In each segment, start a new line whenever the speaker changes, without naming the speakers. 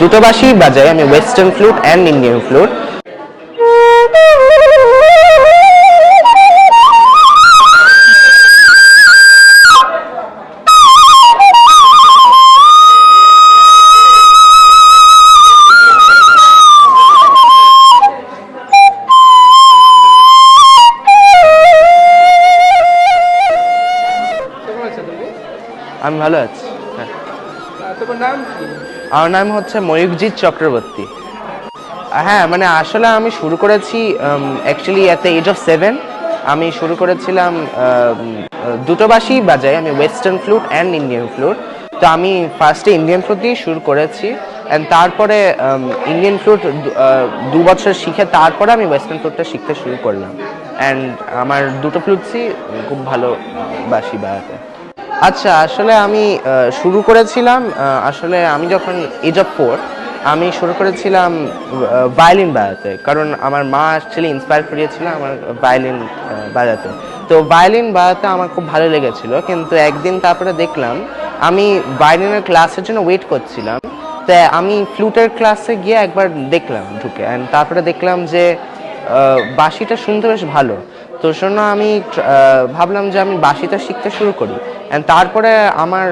দুটো বাসি বাজাই আমি western flute and Indian flute আমি ভালো আছি। হ্যাঁ
তোমার নাম কি?
আমার নাম হচ্ছে ময়ূকজিৎ চক্রবর্তী। হ্যাঁ মানে আসলে আমি শুরু করেছি actually at the age of seven আমি শুরু করেছিলাম দুটো বাসি বাজাই, আমি western flute and Indian flute তো আমি ফার্স্টে ইন্ডিয়ান ফ্লুট দিয়ে শুরু করেছি অ্যান্ড তারপরে ইন্ডিয়ান ফ্লুট দু বছর শিখে তারপরে আমি ওয়েস্টার্ন ফ্লুটটা শিখতে শুরু করলাম। অ্যান্ড আমার দুটো ফ্লুটসই খুব ভালো বাসি বাজাতে। আচ্ছা আসলে আমি শুরু করেছিলাম আসলে আমি যখন এজ অফ ফোর আমি শুরু করেছিলাম ভায়োলিন বাজাতে। কারণ আমার মা অ্যাকচুয়ালি ইন্সপায়ার করিয়েছিল আমার ভায়োলিন বাজাতে। তো ভায়োলিন বাজাতে আমার খুব ভালো লেগেছিল, কিন্তু একদিন তারপরে দেখলাম, আমি ভায়োলিনের ক্লাসের জন্য ওয়েট করছিলাম, তো আমি ফ্লুটের ক্লাসে গিয়ে একবার দেখলাম ঢুকে। অ্যান্ড তারপরে দেখলাম যে বাঁশিটা শুনতে বেশ ভালো। তো জন্য আমি ভাবলাম যে আমি বাঁশিটা শিখতে শুরু করি। অ্যান্ড তারপরে আমার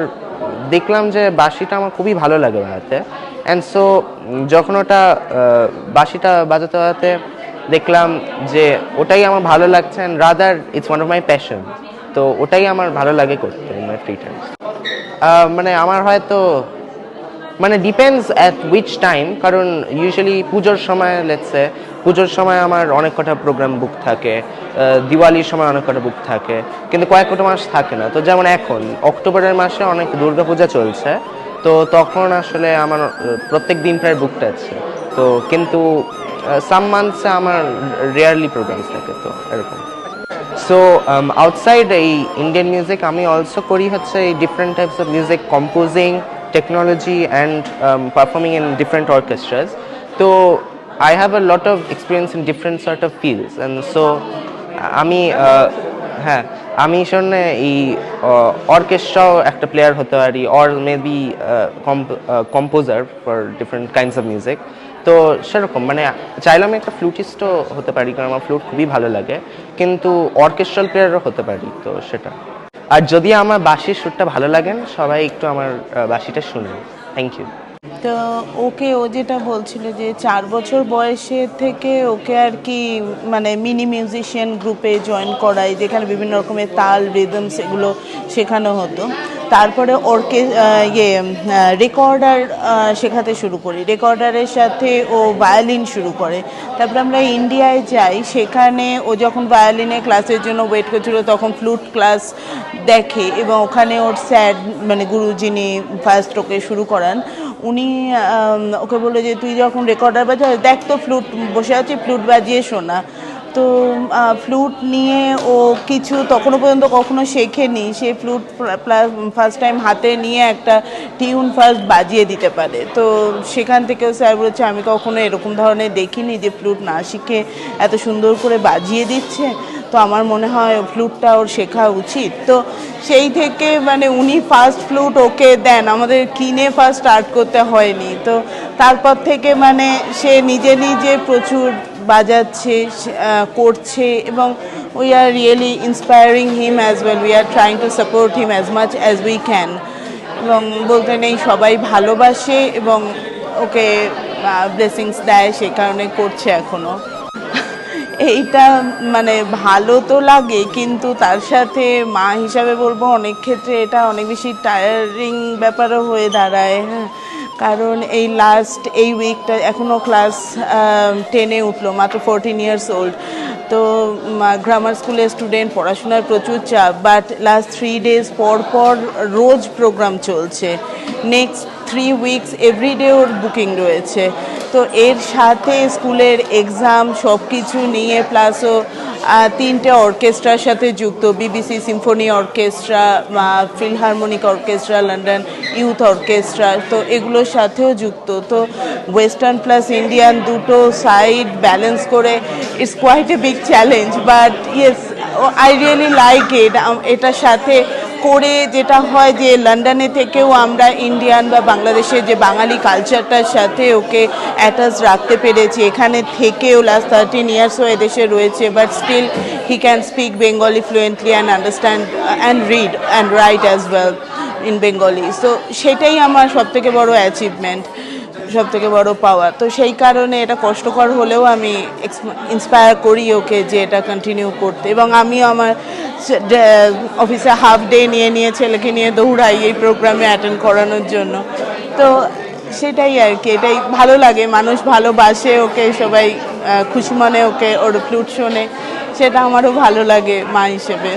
দেখলাম যে বাঁশিটা আমার খুবই ভালো লাগে বাজাতে অ্যান্ড সো যখন ওটা বাঁশিটা বাজাতে বাজাতে দেখলাম যে ওটাই আমার ভালো লাগছে and rather it's one of my passion তো ওটাই আমার ভালো লাগে করতে মাই ফ্রি টাইম মানে আমার হয়তো মানে ডিপেন্ডস অ্যাট উইচ টাইম কারণ ইউজুয়ালি পুজোর সময় লেটসে পুজোর সময় আমার অনেক কটা প্রোগ্রাম বুক থাকে দিওয়ালির সময় অনেক কটা বুক থাকে, কিন্তু কয়েক কটা মাস থাকে না। তো যেমন এখন, অক্টোবরের মাসে অনেক দুর্গাপূজা চলছে, তো তখন আসলে আমার প্রত্যেক দিন প্রায় বুকড আছে। তো কিন্তু সাম মান্থসে আমার রেয়ারলি প্রোগ্রামস থাকে, তো এরকম। সো আউটসাইড এই ইন্ডিয়ান মিউজিক আমি অলসো করি হচ্ছে এই different types of music composing technology and performing in different orchestras তো I have a lot of experience in different sort of fields and so আমি আহ, হ্যাঁ আমি শোনে এই অর্কেস্ট্রাও একটা প্লেয়ার হতে পারি or maybe composer for different kinds of music তো সেরকম মানে চাইলে আমি একটা ফ্লুটিস্টও হতে পারি কারণ আমার ফ্লুট খুবই ভালো লাগে কিন্তু অর্কেস্ট্রাল প্লেয়ারও হতে পারি তো সেটা। আর যদি আমার বাসির সুরটা ভালো লাগেন সবাই একটু আমার বাসিটা শুনুন থ্যাংক ইউ
তো ওকে ও যেটা বলছিল যে চার বছর বয়সের থেকে ওকে আর কি মানে মিনি মিউজিশিয়ান গ্রুপে জয়েন করায়, যেখানে বিভিন্ন রকমের তাল রিদমস এগুলো শেখানো হতো। তারপরে ওরকে ইয়ে রেকর্ডার শেখাতে শুরু করি। রেকর্ডারের সাথে ও ভায়োলিন শুরু করে। তারপরে আমরা ইন্ডিয়ায় যাই, সেখানে ও যখন ভায়োলিনে ক্লাসের জন্য ওয়েট করছিল, তখন ফ্লুট ক্লাস দেখে এবং ওখানে ওর স্যার মানে গুরু যিনি ফার্স্ট ওকে শুরু করান। উনি ওকে বলল যে, তুই যখন রেকর্ডার বাজা দেখ তো ফ্লুট বসে আছে ফ্লুট বাজিয়ে শোনা। তো ফ্লুট নিয়ে ও কিছু তখনও পর্যন্ত কখনো শেখেনি। সে ফ্লুট ফার্স্ট টাইম হাতে নিয়ে একটা টিউন ফার্স্ট বাজিয়ে দিতে পারে। তো সেখান থেকেও স্যার বলেছে, আমি কখনো এরকম ধরনের দেখিনি যে ফ্লুট না শিখে এত সুন্দর করে বাজিয়ে দিচ্ছে। তো আমার মনে হয় ফ্লুটটা ওর শেখা উচিত। তো সেই থেকে মানে উনি ফার্স্ট ফ্লুট ওকে দেন। আমাদের কিনে ফার্স্ট স্টার্ট করতে হয়নি। তো তারপর থেকে মানে সে নিজে নিজে প্রচুর বাজাচ্ছে করছে এবং we are really inspiring him as well we are trying to support him as much as we can এবং বলতে নেই, সবাই ভালোবাসে এবং ওকে ব্লেসিংস দেয় সে কারণে করছে এখনও এইটা মানে ভালো তো লাগে, কিন্তু তার সাথে মা হিসাবে বলব, অনেক ক্ষেত্রে এটা অনেক বেশি টায়ারিং ব্যাপারও হয়ে দাঁড়ায় হ্যাঁ। কারণ এই লাস্ট এই উইকটা এখনও ক্লাস টেনে উঠল মাত্র ফোরটিন ইয়ার্স ওল্ড তো গ্রামার স্কুলের স্টুডেন্ট পড়াশোনার প্রচুর চাপ বাট লাস্ট থ্রি ডেজ পর পর রোজ প্রোগ্রাম চলছে। নেক্সট থ্রি উইকস এভরিডে ওর বুকিং রয়েছে। তো এর সাথে স্কুলের এক্সাম সব কিছু নিয়ে প্লাস ও আহ, তিনটে অর্কেস্ট্রার সাথে যুক্ত, BBC symphony orchestra philharmonic orchestra, London youth orchestra, তো এগুলোর সাথেও যুক্ত। তো ওয়েস্টার্ন প্লাস ইন্ডিয়ান দুটো সাইড ব্যালেন্স করে it's quite a big challenge but yes I really like it এটার সাথে করে যেটা হয় যে লন্ডনে থেকেও আমরা ইন্ডিয়ান বা বাংলাদেশের যে বাঙালি কালচারটার সাথে ওকে অ্যাটাচ রাখতে পেরেছি। এখানে থেকেও লাস্ট থার্টিন ইয়ার্স হয়ে এদেশে রয়েছে but still he can speak Bengali fluently and understand and read and write as well in Bengali so সেটাই আমার সবথেকে বড় অ্যাচিভমেন্ট সব থেকে বড় পাওয়া তো সেই কারণে এটা কষ্টকর হলেও আমি ইন্সপায়ার করি ওকে যে এটা কন্টিনিউ করতে। এবং আমিও আমার অফিসে হাফ ডে নিয়ে নিয়ে ছেলেকে নিয়ে দৌড়াই এই প্রোগ্রামে অ্যাটেন্ড করানোর জন্য। তো সেটাই আর কি, এটাই ভালো লাগে। মানুষ ভালোবাসে ওকে, সবাই খুশি মনে ওকে, ওর ফ্লুট শোনে। সেটা আমারও ভালো লাগে মা হিসেবে।